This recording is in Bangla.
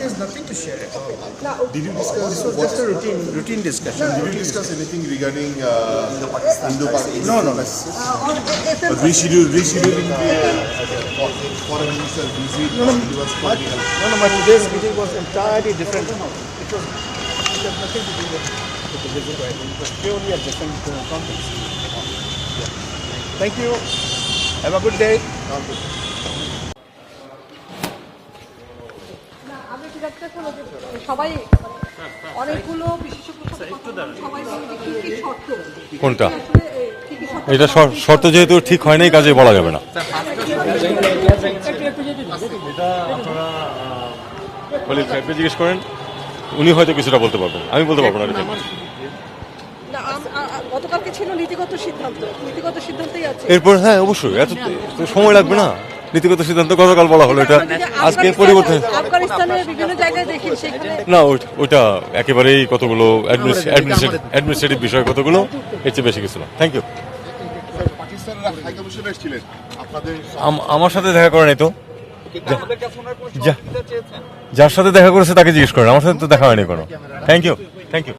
There's nothing to share. Did you discuss This was just a routine, routine discussion. Did you discuss anything regarding uh, Indo-Pakistan? No, no. But reschedule, rescheduling uh, foreign minister visit. No, no. No, no, but today's meeting was entirely different. It was, it has nothing to do with, purely a different uh, context. Thank you. Have a good day. সবাই অনেকগুলো শর্ত। কোনটা? আসলে, এ, কি কি শর্ত এটা শর্ত যেহেতু ঠিক হয় নাই কাজে বলা যাবে না। জিজ্ঞেস করেন উনি হয়তো কিছুটা বলতে পারবেন। আমি বলতে পারব না গতকালকে ছিল নীতিগত সিদ্ধান্ত। নীতিগত সিদ্ধান্তই আছে। এরপর হ্যাঁ অবশ্যই এত সময় লাগবে না। নীতিগত সিদ্ধান্ত গতকাল বলা হলো এটা আজকে পরিবর্তন আফগানিস্তানের বিভিন্ন জায়গায় দেখি সেখানে না ওইটা- একেবারেই কতগুলো অ্যাডমিনিস্ট্রেটিভ বিষয় কতগুলো এর চেয়ে বেশি কিছু না। থ্যাংক ইউ পাকিস্তানের হাই কমিশনার ছিলেন আপনাদের আমার সাথে দেখা করে নাই তো। যা- যার সাথে দেখা করেছে তাকে জিজ্ঞেস করেন আমার সাথে তো দেখা হয়নি কোনো। Thank you thank you